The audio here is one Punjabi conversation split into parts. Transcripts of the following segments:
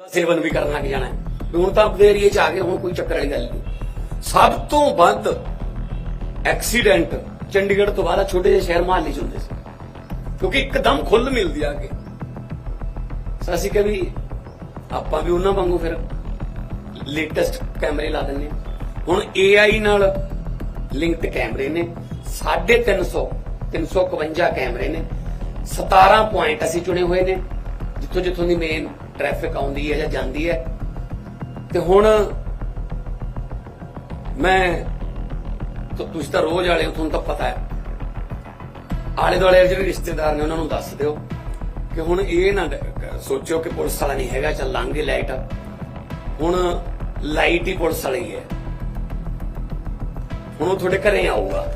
ਉਹਦਾ ਸੇਵਨ ਵੀ ਕਰਨ ਲੱਗ ਜਾਣਾ ਹੁਣ ਤਾਂ ਆਪਣੇ ਏਰੀਏ 'ਚ ਆ ਗਏ ਹੁਣ ਕੋਈ ਚੱਕਰ ਵਾਲੀ ਗੱਲ ਨਹੀਂ। ਸਭ ਤੋਂ ਵੱਧ ਐਕਸੀਡੈਂਟ ਚੰਡੀਗੜ੍ਹ ਤੋਂ ਬਾਅਦ ਛੋਟੇ ਜਿਹੇ ਸ਼ਹਿਰ ਮਹੱਲੇ 'ਚ ਹੁੰਦੇ ਸੀ। ਕਿਉਂਕਿ ਇੱਕਦਮ ਖੁੱਲ ਮਿਲਦੀ ਆ ਕੇ। ਸੋ ਅਸੀਂ ਕਿ ਆਪਾਂ ਵੀ ਉਹਨਾਂ ਵਾਂਗੂ ਫਿਰ ਲੇਟੈਸਟ ਕੈਮਰੇ ਲਾ ਦਿੰਨੇ ਹਾਂ। ਹੁਣ AI ਨਾਲ ਲਿੰਕਡ ਕੈਮਰੇ ਨੇ 350 351 ਕੈਮਰੇ ਨੇ 17 ਪੁਆਇੰਟ ਅਸੀਂ ਚੁਣੇ ਹੋਏ ਨੇ। ਜਿੱਥੋਂ ਜਿੱਥੋਂ ਦੀ ਮੇਨ ਟ੍ਰੈਫਿਕ ਆਉਂਦੀ ਹੈ ਜਾਂ ਜਾਂਦੀ ਹੈ। ਤੇ ਹੁਣ ਮੈਂ ਤੁਸੀਂ ਤਾਂ ਰੋਜ਼ ਵਾਲੇ ਹੋ, ਤੁਹਾਨੂੰ ਤਾਂ ਪਤਾ ਹੈ। ਆਲੇ ਦੁਆਲੇ ਜਿਹੜੇ ਰਿਸ਼ਤੇਦਾਰ ਨੇ, ਉਹਨਾਂ ਨੂੰ ਦੱਸ ਦਿਓ ਕਿ ਹੁਣ ਇਹ ਨਾ ਸੋਚਿਓ ਕਿ ਪੁਲਿਸ ਵਾਲਾ ਨਹੀਂ ਹੈਗਾ, ਚੱਲ ਲੰਘ ਗਏ ਲਾਈਟ ਹੁਣ ਲਾਈਟ ਹੀ ਪੁਲਿਸ ਵਾਲੀ ਹੈ। ਹੁਣ ਉਹ ਤੁਹਾਡੇ ਘਰੇ ਆਊਗਾ।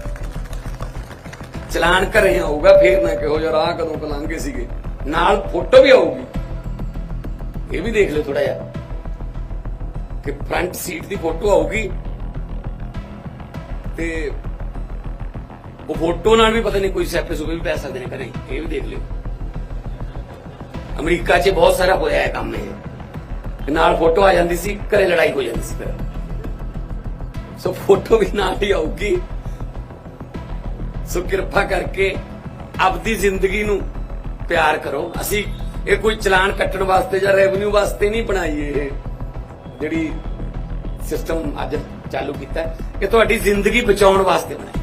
ਚਲਾਨ ਘਰੇ ਆਊਗਾ, ਫੇਰ ਨਾ ਕਿਹੋ ਜਿਹਾ ਰਾਹ ਕਦੋਂ ਕੁ ਲੰਘੇ ਸੀਗੇ? ਨਾਲ ਫੋਟੋ ਵੀ ਆਊਗੀ। ਇਹ ਵੀ ਦੇਖ ਲਿਓ ਥੋੜਾ ਜਿਹਾ ਕਿ ਫਰੰਟ ਸੀਟ ਦੀ ਫੋਟੋ ਆਊਗੀ ਤੇ ਉਹ ਫੋਟੋ ਨਾਲ ਵੀ ਪਤਾ ਨਹੀਂ ਕੋਈ ਸੈਪੇ ਸੁਪੇ ਵੀ ਪੈ ਸਕਦੇ ਨੇ ਘਰੇ, ਇਹ ਵੀ ਦੇਖ ਲਿਓ। ਅਮਰੀਕਾ 'ਚ ਬਹੁਤ ਸਾਰਾ ਹੋਇਆ ਹੈ ਕੰਮ ਇਹ। ਨਾਲ ਫੋਟੋ ਆ ਜਾਂਦੀ ਸੀ, ਘਰੇ ਲੜਾਈ ਹੋ ਜਾਂਦੀ ਸੀ ਫਿਰ। ਸੋ ਫੋਟੋ ਵੀ ਨਾਲ ਹੀ ਆਊਗੀ। ਸੋ ਕਿਰਪਾ ਕਰਕੇ ਆਪਦੀ ਜ਼ਿੰਦਗੀ ਨੂੰ ਪਿਆਰ ਕਰੋ। ਅਸੀਂ ਇਹ ਕੋਈ ਚਲਾਨ ਕੱਟਣ ਵਾਸਤੇ ਜਾਂ ਰੈਵਨਿਊ ਵਾਸਤੇ ਨਹੀਂ ਬਣਾਈ ਇਹ ਜਿਹੜੀ ਸਿਸਟਮ ਅੱਜ ਚਾਲੂ ਕੀਤਾ ਇਹ ਤੁਹਾਡੀ ਜ਼ਿੰਦਗੀ ਬਚਾਉਣ ਵਾਸਤੇ ਬਣਾਈ।